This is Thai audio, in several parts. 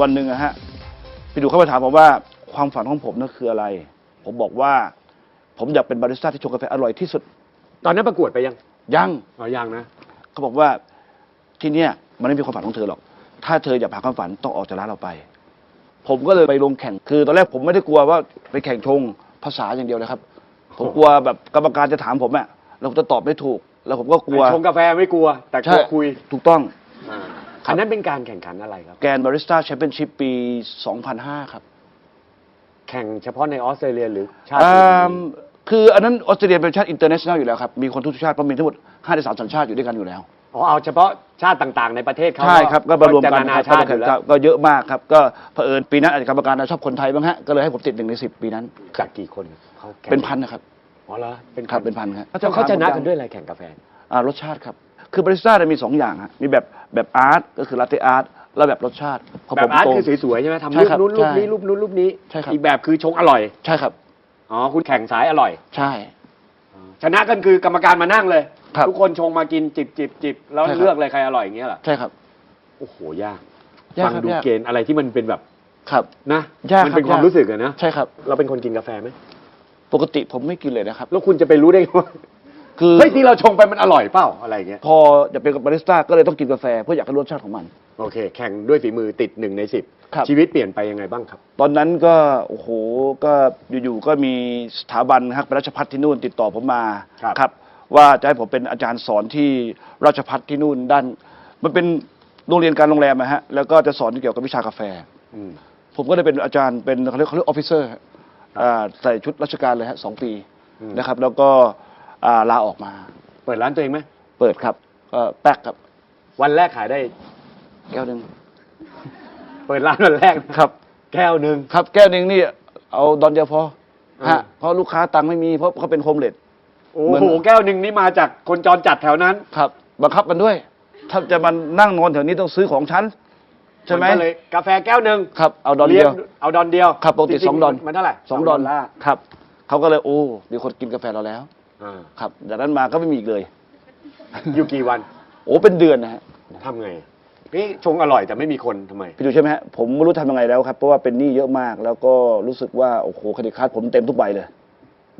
วันหนึ่งอะฮะพี่ดูเข้ามาถามผมว่าความฝันของผมนั่นคืออะไร ผมบอกว่า ผมอยากเป็นบาริสต้าที่ชงกาแฟอร่อยที่สุดตอนนั้นประกวดไปยังยังอ๋อยังนะ เขาบอกว่าที่เนี่ยมันไม่มีความฝันของเธอหรอก ถ้าเธออยากหาความฝันต้องออกจากร้านเราไป ผมก็เลยไปลงแข่งคือ ตอนแรกผมไม่ได้กลัวว่าไปแข่งชงภาษาอย่างเดียวนะครับ ผมกลัวแบบกรรมการจะถามผมอะแล้วผมจะตอบไม่ถูก แล้วผมก็กลัว ชงกาแฟไม่กลัว แต่กลัวคุย ถูกต้อง อ่าอันนั้นเป็นการแข่งขันอะไรครับ แกรนบาริสต้าแชมเปี้ยนชิพปี 2005 ครับแข่งเฉพาะในออสเตรเลียหรือชาติอือื่น มคืออันนั้นออสเตรเลียเป็นชาติอินเตอร์เนชั่นแนลอยู่แล้วครับ มีคนทุกชาติเพราะมีทั้งหมด5ใน3สัญชาติอยู่ด้วยกันอยู่แล้ว อ๋อเอาเฉพาะชาติต่างๆ ในประเทศเขาใช่ครับ ก็มารวมกันจะนานาครับชาติอยู่แล้วก็ก็เยอะมากครับ ก็เผอิญปีนั้นอาจจะกรรมการชอบคนไทยบ้างฮะ ก็เลยให้ผมติดหนึ่งในสิบปีนั้น จากกี่คนเขาแข่งเป็นพันนะครับ อ๋อเหรอเป็นครับเป็นพันครับ แล้วเขาชนะกันด้วยอะไรแข่งกาแฟ อ่ารสชาติครับ คือบาริสต้าเนี่ยมีสองอย่างฮะมีแบบแบบอาร์ตก็คือลาเต้อาร์ตแล้วแบบรสชาติพแบบผมอาร์ตโตคือสวยๆใช่ไหมทำใช่รูปครับนู้นรูปนี้ใช่รูปนู้นรูปนี้ใช่ครับอีกแบบคือชงอร่อย ใช่ครับ อ๋อ คุณแข่งสายอร่อย ใช่ ชนะกันคือกรรมการมานั่งเลยครับทุกคนชงมากินจิบจิบจิบแล้วใช่ครับเลือกเลยใครอร่อยอย่างเงี้ยเหรอ ใช่ครับ โอ้โห ยากยากฟังครับดูยากเกณฑ์อะไรที่มันเป็นแบบ ครับ นะยากมัครับเป็นความยากรู้สึกอะนะ ใช่ครับ เราเป็นคนกินกาแฟไหม ปกติผมไม่กินเลยนะครับ แล้วคุณจะไปรู้ได้ไงว่า คือเฮ้ยที่เราชงไปมันอร่อยเปล่าอะไรอย่างเงี้ยพอจะเป็นบาริสต้าก็เลยต้องกินกาแฟเพื่ออยากให้รสชาติของมัน โอเค แข่งด้วยฝีมือติดหนึ่งในสิบครับ ชีวิตเปลี่ยนไปยังไงบ้างครับ ตอนนั้นก็โอ้โหก็อยู่ๆก็มีสถาบันฮักราชพัฒที่นู่นติดต่อผมมาครับ ว่าจะให้ผมเป็นอาจารย์สอนที่ราชพัฒที่นู่นด้าน มันเป็นโรงเรียนการโรงแรมนะฮะแล้วก็จะสอนเกี่ยวกับวิชากาแฟ อืม ผมก็ได้เป็นอาจารย์เป็นเขาเรียกเขาเรียกออฟฟิเซอร์ใส่ชุดราชการเลยฮะสองปีอืม นะครับ แล้วก็ อ่าลาออกมา เปิดร้านตัวเองไหมเปิดครับก็แป๊กครับ วันแรกขายได้ แก้วหนึ่งเปิดร้านวันแรกนะครับ แก้วหนึ่ง ครับแก้วหนึ่งนี่เอาดอนเดียวพออ่า ฮะเพราะลูกค้าตังค์ไม่มีเพราะเขาเป็นโฮมเลด โอ้เหมือน โหแก้วหนึ่งนี่มาจากคนจรจัดแถวนั้นครับ บังคับกันด้วย ถ้าจะมานั่งนอนแถวนี้ต้องซื้อของฉันใช่ไหมนก็เลยกาแฟแก้วหนึ่งครับเอาดอนเดียว ลี้งเอาดอนเดียวครับปกติจริๆสองดอนมันเท่าไหร่สองดอนลาร์ครับ เขาก็เลยโอ้มีคนกินกาแฟเราแล้ว อ่าครับจากนั้นมาก็ไม่มีอีกเลย อยู่กี่วันโอ้เป็นเดือนนะฮะทำไงนี่ชงอร่อยแต่ไม่มีคนทำไม พี่ดูใช่ไหมฮะผมไม่รู้ทำยังไงแล้วครับเพราะว่าเป็นหนี้เยอะมาก แล้วก็รู้สึกว่าโอ้โหเครดิตการ์ดผมเต็มทุกใบเลย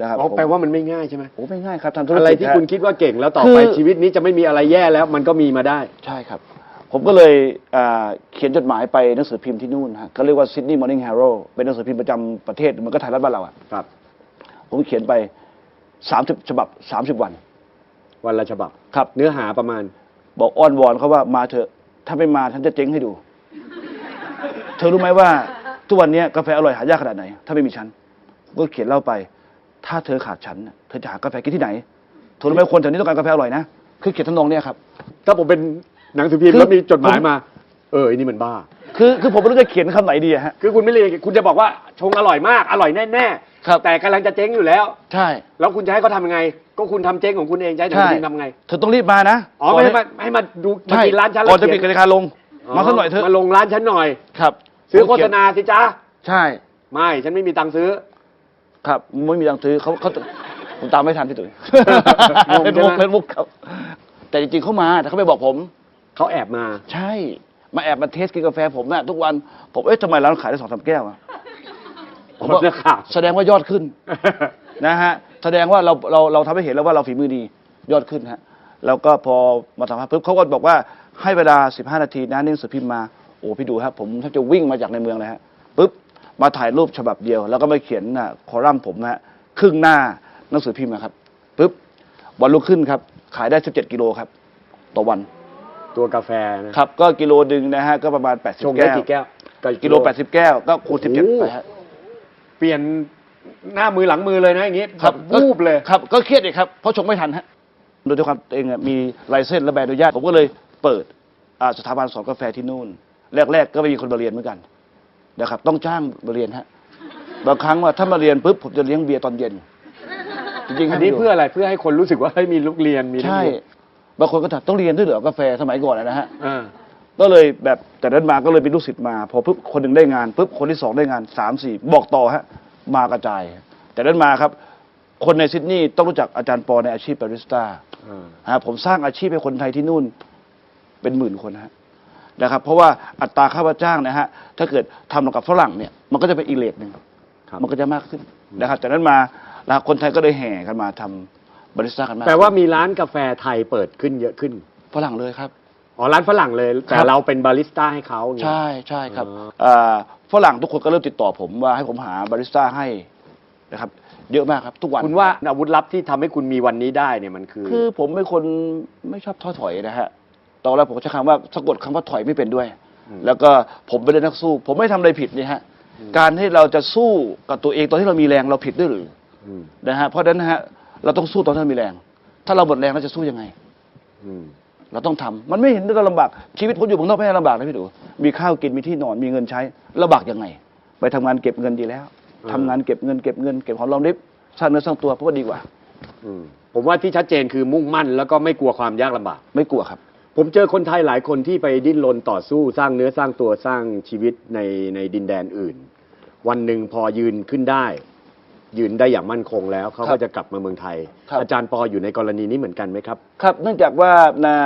นะครับอ๋อผมแปลว่ามันไม่ง่ายใช่ไหมโอ้ไม่ง่ายครับทำธุรกิจอะไรที่ฮะคุณคิดว่าเก่งแล้วต่อคือไปชีวิตนี้จะไม่มีอะไรแย่แล้ว มันก็มีมาได้ ใช่ครับ ผมก็เลยอ่าเขียนจดหมายไปหนังสือพิมพ์ที่นู่นฮะก็เรียกว่า Sydney Morning Herald เป็นหนังสือพิมพ์ประจำประเทศเหมันก็ไทยรัฐบ้านเราอะครับ ผมเขียนไป สามสิบฉบับสามสิบวัน วันละฉบับ ครับ เนื้อหาประมาณ บอกอ้อนวอนเขาว่ามาเถอะ ถ้าไม่มาฉันจะเจ๊งให้ดู เธอรู้ไหมว่า ทุกวันนี้กาแฟอร่อยหายากขนาดไหน ถ้าไม่มีฉันก็เขียนเล่าไป ถ้าเธอขาดฉันน่ะเธอจะหากาแฟกินที่ไหนเธอรู้ไหมคนแถวนี้ต้องการกาแฟอร่อยนะ คือเขียนทำนองเนี้ยครับ ถ้าผมเป็นหนังสือพิมพ์คือแล้วมีจดหมายผมมาเออไอ้นี่มันบ้า คือคือผมไม่รู้จะเขียนคำไหนดีอะฮะ คือคุณไม่เรียนคุณจะบอกว่าชงอร่อยมากอร่อยแน่ครับ ๆแต่กำลังจะเจ๊งอยู่แล้ว ใช่ แล้วคุณจะให้เขาทำยังไง ก็คุณทำเจ๊งของคุณเองจะให้หนังสือพิมพ์ทำไง เธอต้องรีบมานะอ๋อไม่ให้มาให้มาดูมาใช่กินร้านฉันก่อนจะแล้วปิดเขีกิยจการลง มาสักหน่อยเถอะมาลงร้านฉันหน่อย ครับซื้อโฆษณาสิจ้าใช่ ไม่ฉันไม่มีตังค์ซื้อ ครับไม่มีตังค์ซื้อเขาเขาผมตามไม่ทันพี่ตุ๋ยงงเป็นใช่มุไหกมเป็นมุกครับ แต่จริงๆเขามาแต่เขาไม่บอกผม เขาแอบมา ใช่ มาแอบมาเทสกินกาแฟผมนะทุกวัน ผมเอ๊ะทำไมร้านขายได้สองสามแก้วอะผมว่านักข่าวแสดงว่ายอดขึ้น นะฮะ แสดงว่าเราเราเราทำให้เห็นแล้วว่าเราฝีมือดียอดขึ้นฮะแล้วก็พอมาสัมภาษณ์ปุ๊บเขาก็บอกว่าให้เวลา 15 นาทีนะนี่หนังสือพิมพ์มาโอ้พี่ดูครับ ผมแทบจะวิ่งมาจากในเมืองเลยฮะปุ๊บมาถ่ายรูปฉบับเดียว แล้วก็มาเขียนน่ะคอลัมน์ผมนะฮะครึ่งหน้าหนังสือพิมพ์นะครับปุ๊บวันรุ่งขึ้นครับ ขายได้ 17 กิโลครับ ต่อวัน ตัวกาแฟนะครับ ก็กิโลดึงนะฮะก็ประมาณ ชง80 ได้แก้ว กี่แก้วกิโล 80 แก้ว ก็คูณโอ้โห17ไปฮะเปลี่ยนหน้ามือหลังมือเลยนะอย่างงี้ครับแวูบเลย ครับ ก็เครียดอีกครับ เพราะชงไม่ทันฮะโดยที่ความตัวเองอะมีไลเซนส์และใบอนุญาต ผมก็เลยเปิดอ่าสถาบันสอนกาแฟที่นู่น แรก ๆ ก็ไม่มีคนมาเรียนเหมือนกันนะครับ ต้องจ้างมาเรียนฮะ บางครั้งว่าถ้ามาเรียนปุ๊บผมจะเลี้ยงเบียร์ตอนเย็น จริงๆอันนี้ครับเพื่ออะไรเพื่อให้คนรู้สึกว่าเฮ้ยมีลูกเรียนมีนักใช่ เรียน บางคนก็ถามต้องเรียนด้วยเหรอกาแฟสมัยก่อนอะนะฮะอ่าก็เลยแบบแต่นั้นมาก็เลยเป็นลูกศิษย์มา พอปุ๊บคนหนึ่งได้งานปุ๊บคนที่สองได้งานสามสี่บอกต่อฮะมากระจาย แต่นั้นมาครับ คนในซิดนีย์ต้องรู้จักอาจารย์ปอในอาชีพบาริสต้าอ่าฮะผมสร้างอาชีพให้คนไทยที่นู่นเป็นหมื่นคนฮะนะครับ เพราะว่าอัตราค่าว่าจ้างนะฮะถ้าเกิดทำกับฝรั่งเนี่ยมันก็จะเป็นอีกเลทหนึ่ง ครับ มันก็จะมากขึ้นนะครับจากนั้นมานะครับคนไทยก็เลยแห่กันมาทำ บาริสต้ากันมากแปลว่ามีร้านกาแฟไทยเปิดขึ้นเยอะขึ้น ฝรั่งเลยครับ อ๋อ ร้านฝรั่งเลย แต่ครับเราเป็นบาริสต้าให้เขาอย่างเงี้ย ใช่ใช่ครับอ๋อเอ่อฝรั่งทุกคนก็เริ่มติดต่อผมว่าให้ผมหาบาริสต้าให้นะครับ เยอะมากครับ ทุกวันคุณว่าอาวุธลับที่ทำให้คุณมีวันนี้ได้เนี่ยมันคือ คือผมเป็นคนไม่ชอบท้อถอยนะฮะตอนแรกผมก็ใช้คำว่าสะกดคำว่าถอยไม่เป็นด้วยอืมแล้วก็ผมเป็นนักสู้ ผมไม่ทำอะไรผิดนี่ฮะการที่เราจะสู้กับตัวเองตอนที่เรามีแรงเราผิดด้วยหรืออืมนะฮะเพราะฉะนั้นนะฮะ เราต้องสู้ตอนที่เรามีแรง ถ้าเราหมดแรงเราจะสู้ยังไง อืม เราต้องทำมันไม่เห็นเราลำบาก ชีวิตผมอยู่เมืองนอกไม่ได้ลำบากนะพี่ดูมีข้าวกินมีที่นอนมีเงินใช้ลำบากยังไง ไปทำงานเก็บเงินดีแล้วอืมทำงานเก็บเงินเก็บเงินเก็บหอมรอมริบสร้างเนื้อสร้างตัวเพราะว่าดีกว่า อืมผมว่าที่ชัดเจนคือมุ่งมั่น แล้วก็ไม่กลัวความยากลำบาก ไม่กลัวครับ ผมเจอคนไทยหลายคนที่ไปดิ้นรนต่อสู้สร้างเนื้อสร้างตัวสร้างชีวิตในในดินแดนอื่น วันหนึ่งพอยืนขึ้นได้ ยืนได้อย่างมั่นคงแล้วเขาครัก็บจะกลับมาเมืองไทย ครับ อาจารย์ปออยู่ในกรณีนี้เหมือนกันไหมครับ ครับเนื่องจากว่านะ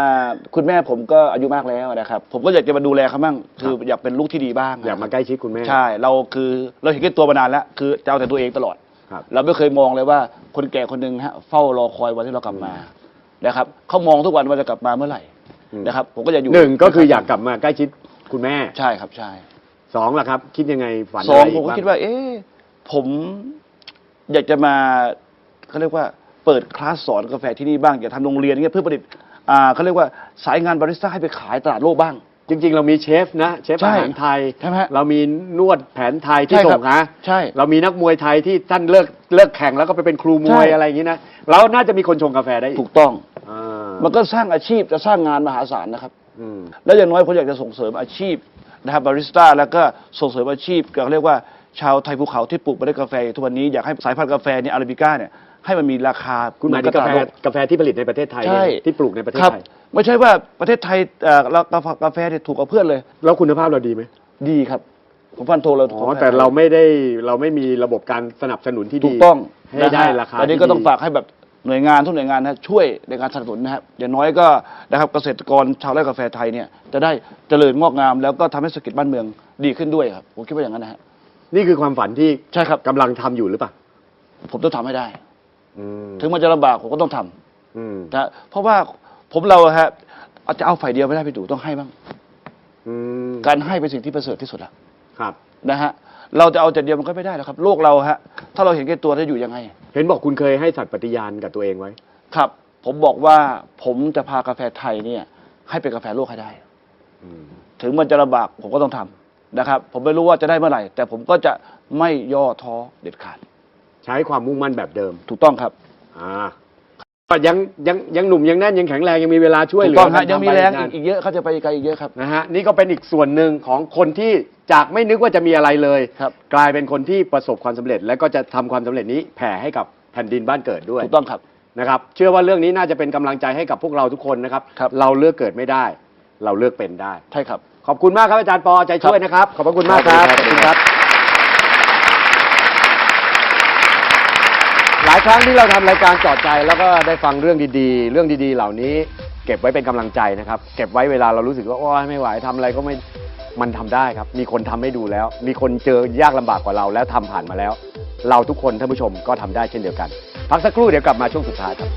คุณแม่ผมก็อายุมากแล้วนะครับ ผมก็อยากจะมาดูแลเขาบ้างคืออยากเป็นลูกที่ดีบ้างอยากมาใกล้ชิดคุณแม่ใช่เราคือเราเห็นแก่ตัวมานานแล้วคือจะเอาแต่ตัวเองตลอด ครับ เราไม่เคยมองเลยว่าคนแก่คนหนึ่งฮะเฝ้ารอคอยวันที่เรากลับมานะครับเขามองทุกวันว่าจะกลับมาเมื่อไหร่อืม นะครับ ผมก็จะอยู่หนึ่งก็คืออยากกลับมาใกล้ชิดคุณแม่ใช่ครับใช่สองล่ะครับ คิดยังไงฝันสองะไรผมก็บ้คิดว่า เอ๊ะผม อยากจะมาเขาเรียกว่าเปิดคลาสสอนกาแฟที่นี่บ้างอยากทำโรงเรียนเงี้ยเพื่อผลิตอ่าเขาเรียกว่าสายงานบาริสต้าให้ไปขายตลาดโลกบ้าง จริง ๆ เรามีเชฟนะ เชฟใช่อาหารไทย ใช่ไหมฮะเรามีนวดแผนไทยที่ใช่ครัส่บงนะใช่เรามีนักมวยไทยที่ท่านเลิกเลิกแข่งแล้วก็ไปเป็นครูมวยใช่ อะไรอย่างนี้นะเราน่าจะมีคนชงกาแฟได้อีถูกกต้อง อ่ามันก็สร้างอาชีพจะสร้างงานมหาศาลนะครับ อืม แล้วอย่างน้อยผมอยากจะส่งเสริมอาชีพนะครับบาริสต้าแล้วก็ส่งเสริมอาชีพก็เรียกว่า ชาวไทยภูเขาที่ปลูกเมล็ดกาแฟอยู่ทุกวันนี้อยากให้สายพันธุ์กาแฟเนี่ยอาราบิก้าเนี่ยให้มันมีราคาคุณหมายถึงกาแฟกาแฟที่ผลิตในประเทศไทยใช่เนี่ยที่ปลูกในประเทศครับไทย ไม่ใช่ว่าประเทศไทยเอ่อเรากาแฟกาแฟเนี่ยถูกกว่าเพื่อนเลย แล้วคุณภาพเราดีไหมดีครับผมฟันโทรเราอ๋อแต่เราไม่ได้เราไม่มีระบบการสนับสนุนที่ดีถูกต้องให้ได้นะฮะราคาตอนนี้ที่ก็ต้องดี ฝากให้แบบหน่วยงานทุกหน่วยงานนะช่วยในการสนับสนุนนะครับอย่างน้อยก็นะครับเกษตรกรชาวไร่กาแฟไทยเนี่ยจะได้เจริญงอกงาม แล้วก็ทำให้เศรษฐกิจบ้านเมืองดีขึ้นด้วยครับผมคิดว่าอย่างนั้นนะฮะ นี่คือความฝันที่ใช่ครับกำลังทำอยู่หรือเปล่าผมต้องทำให้ได้ อืมถึงมันจะลำบากผมก็ต้องทำอืมนะเพราะว่าผมเราอะฮะเอาจะเอาฝ่ายเดียวไม่ได้พี่ดูต้องให้บ้าง อืมการให้เป็นสิ่งที่ประเสริฐที่สุดแล้วครับ นะฮะเราจะเอาแต่เดียวมันก็ไม่ได้แล้วครับ โลกเราฮะถ้าเราเห็นแก่ตัวจะอยู่ยังไง เห็นบอกคุณเคยให้สัตย์ปฏิญาณกับตัวเองไว้ ครับ ผมบอกว่าผมจะพากาแฟไทยเนี่ย ให้เป็นกาแฟโลกให้ได้ อืม ถึงมันจะลำบากผมก็ต้องทำ นะครับ ผมไม่รู้ว่าจะได้เมื่อไหร่ แต่ผมก็จะไม่ย่อท้อเด็ดขาดใช้ความมุ่งมั่นแบบเดิมถูกต้องครับอ่าก็ยังยังยังหนุ่มยังแน่นยังแข็งแรงยังมีเวลาช่วยถูเหกลือต้องฮะกันยังมีทำไปแรงนานอีกอีกเยอะเขาจะไปไกลอีกเยอะครับ นะฮะนี่ก็เป็นอีกส่วนหนึ่งของคนที่จากไม่นึกว่าจะมีอะไรเลย ครับ กลายเป็นคนที่ประสบความสำเร็จ และก็จะทำความสำเร็จนี้แผ่ให้กับแผ่นดินบ้านเกิดด้วย ถูกต้องครับ นะครับเชื่อว่าเรื่องนี้น่าจะเป็นกำลังใจให้กับพวกเราทุกคนนะครับ ครับ เราเลือกเกิดไม่ได้ เราเลือกเป็นได้ ใช่ครับ ขอบคุณมากครับอาจารย์ปอใจช่วยนะครับ ขอบพระคุณมากครับขอบคุณครับ หลายครั้งที่เราทำรายการเจอดใจแล้วก็ได้ฟังเรื่องดีๆ เรื่องดีๆ เหล่านี้ เก็บไว้เป็นกำลังใจนะครับ เก็บไว้เวลาเรารู้สึกว่าโอ้ยไม่ไหวทำอะไรก็ไม่มันทำได้ครับ มีคนทำให้ดูแล้ว มีคนเจอยากลำบากกว่าเราแล้วทำผ่านมาแล้ว เราทุกคนท่านผู้ชมก็ทำได้เช่นเดียวกัน พักสักครู่เดี๋ยวกลับมาช่วงสุดท้ายครับ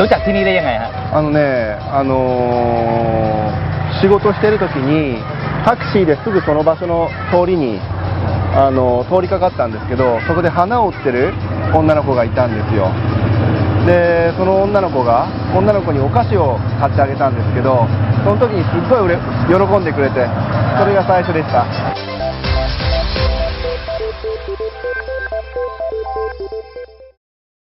รู้จักที่นี่ได้ยังไงฮะ あのね、あのー仕事してる時にタクシーですぐその場所の通りに、あの通りかかったんですけどそこで花を売ってる女の子がいたんですよでその女の子が女の子にお菓子を買ってあげたんですけどその時にすっごいうれ喜んでくれてそれが最初でした